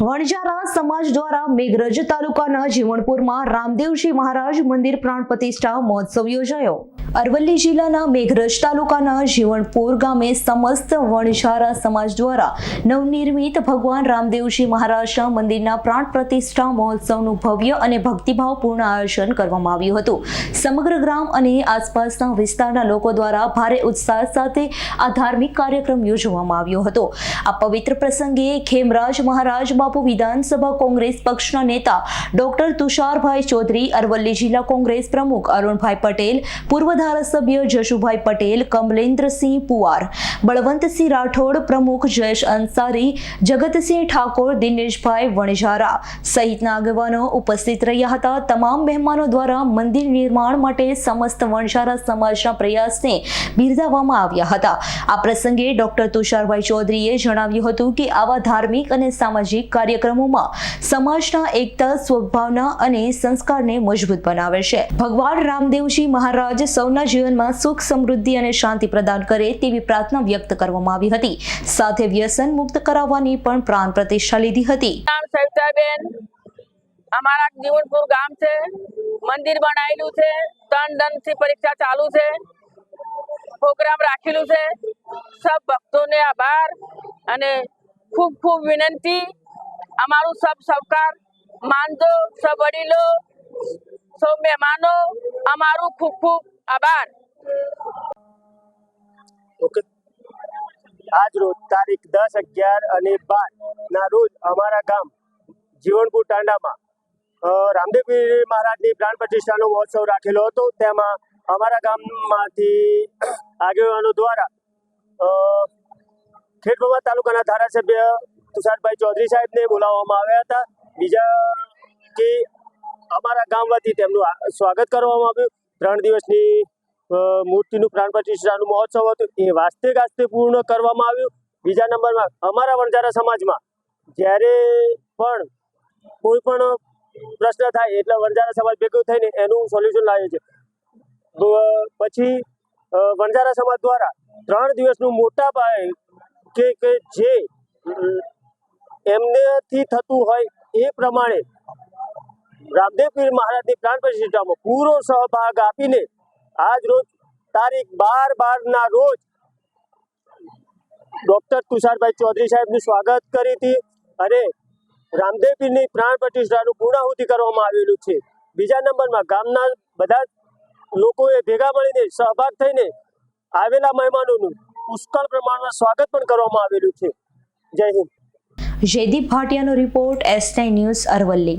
વણજારા સમાજ દ્વારા મેઘરજ તાલુકાના જીવણપુરમાં રામદેવજી મહારાજ મંદિર પ્રાણ પ્રતિષ્ઠા મહોત્સવ યોજાયો. અરવલ્લી જિલ્લાના મેઘરજ તાલુકાના જીવણપુર ગામે સમસ્ત વણઝારા સમાજ દ્વારા નવનિર્મિત ભગવાન રામદેવજી મહારાજના મંદિરના પ્રાણ પ્રતિષ્ઠા મહોત્સવનું ભવ્ય અને ભક્તિભાવપૂર્ણ આયોજન કરવામાં આવ્યું હતું. સમગ્ર ગ્રામ અને આસપાસના વિસ્તારના લોકો દ્વારા ભારે ઉત્સાહ સાથે આ ધાર્મિક કાર્યક્રમ યોજવામાં આવ્યો હતો. આ પવિત્ર પ્રસંગે ખેમરાજ મહારાજ બાપુ વિધાનસભા કોંગ્રેસ પક્ષના નેતા ડોક્ટર તુષારભાઈ ચૌધરી, અરવલ્લી જિલ્લા કોંગ્રેસ પ્રમુખ અરુણભાઈ પટેલ, પૂર્વ ધારાસભ્ય જશુભાઈ પટેલ, કમલેન્દ્રસિંહ પુવાર, બળવંતસિંહ રાઠોડ, પ્રમુખ જયેશ અંસારી, જગતસિંહ ઠાકોર, દિનેશભાઈ વણઝારા સહિતના આગેવાનો ઉપસ્થિત રહ્યા હતા. તમામ મહેમાનો દ્વારા મંદિર નિર્માણ માટે સમસ્ત વણઝારા સમાજના પ્રયાસને બિરદાવવામાં આવ્યા હતા. આ પ્રસંગે ડોક્ટર તુષારભાઈ ચૌધરીએ જણાવ્યું હતું કે, આવા ધાર્મિક અને સામાજિક કાર્યક્રમોમાં સમાજના એકતા, સ્વભાવના અને સંસ્કારને મજબૂત બનાવે છે. ભગવાન રામદેવજી મહારાજ સૌના જીવનમાં સુખ, સમૃદ્ધિ અને શાંતિ પ્રદાન કરે તેવી પ્રાર્થના વ્યક્ત કરવામાં આવી હતી. સાથે વ્યસન મુક્ત કરાવવાની પણ પ્રાણ પ્રતિષ્ઠા લીધી હતી. સવિતાબેન અમારા જીવનપુર ગામ છે. મંદિર બનાવેલું છે. ત્રણ દંડથી પરીક્ષા ચાલુ છે. પ્રોગ્રામ રાખેલું છે. સબ ભક્તોને આભાર અને ખૂબ ખૂબ વિનંતી. અમારું સબ સહકાર માનજો, સબ વડીલો, સૌ મહેમાનો, અમારું ખૂબ ખૂબ આભાર. ઓકે. આજ રોજ તારીખ દસ અગિયાર અને બાર ના રોજ અમારા ગામ જીવનપુર તાંડામાં અ, રામદેવપીર મહારાજની પ્રાણ પ્રતિષ્ઠાનો મહોત્સવ રાખેલો હતો. તેમાં અમારા ગામમાંથી આગેવાનો દ્વારા અ, તાલુકાના ધારાસભ્ય તુષારભાઈ ચૌધરી સાહેબને બોલાવવામાં આવ્યા હતા. બીજા કે અમારા ગામ વતી તેમનું સ્વાગત કરવામાં આવ્યું. ત્રણ દિવસની મૂર્તિનું પ્રાણ પ્રતિષ્ઠાનું મહોત્સવ હતું. એ વાસ્તે ગાસ્તે પૂર્ણ કરવામાં આવ્યું. બીજા નંબરમાં, અમારા વણજારા સમાજમાં જ્યારે પણ કોઈ પણ પ્રશ્ન થાય એટલે વણઝારા સમાજ ભેગું થઈને એનું સોલ્યુશન લાવે છે. પછી વણઝારા સમાજ દ્વારા ત્રણ દિવસનું મોટા પાયે કે કે જે એમનેથી થતું હોય એ પ્રમાણે રામદેવ પીર મહારાજની પ્રાણ પ્રતિષ્ઠામાં પૂરો સહભાગ આપીને આજ રોજ તારીખ બાર બારના રોજ ડોક્ટર તુષારભાઈ ચૌધરી સાહેબનું સ્વાગત કરી હતી અને રામદેવ પીરની પ્રાણ પ્રતિષ્ઠાનું પૂર્ણાહુતિ કરવામાં આવેલું છે. બીજા નંબરમાં ગામના બધા લોકોએ ભેગા મળીને સહભાગ થઈને આવેલા મહેમાનોનું પુષ્કળ પ્રમાણમાં સ્વાગત પણ કરવામાં આવેલું છે. જય હિન્દ. જયદીપ ભાટિયાનો રિપોર્ટ એસ ન્યૂઝ અરવલ્લી.